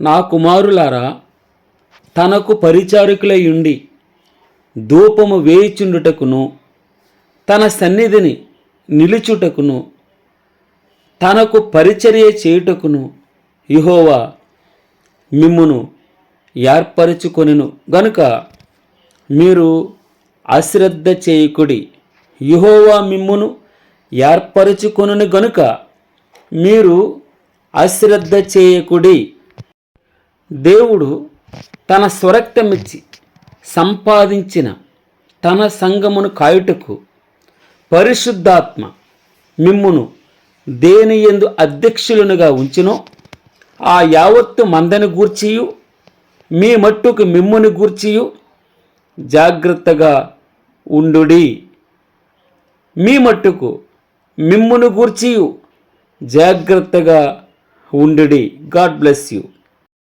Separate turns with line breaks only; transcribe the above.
నా కుమారులారా తనకు పరిచారకులై ఉండి ధూపము వేయిచుండుటకును తన సన్నిధిని నిలుచుటకును తనకు పరిచర్య చేయుటకును యెహోవా మిమ్మును ఏర్పరచుకొనిను. గనుక మీరు అశ్రద్ధ చేయకుడి యెహోవా మిమ్మును ఏర్పరచుకొనును గనుక మీరు అశ్రద్ధ చేయకుడి దేవుడు తన స్వరక్తమిచ్చి సంపాదించిన తన సంగమును కాయుటకు పరిశుద్ధాత్మ మిమ్మును దేని ఎందు అధ్యక్షులనుగా ఉంచినో ఆ యావత్తు మందని గూర్చియు మీ మట్టుకు మిమ్ముని గూర్చియు జాగ్రత్తగా ఉండుడి. మీ మట్టుకు మిమ్మును గూర్చియు జాగ్రత్తగా ఉండుడి. God bless you.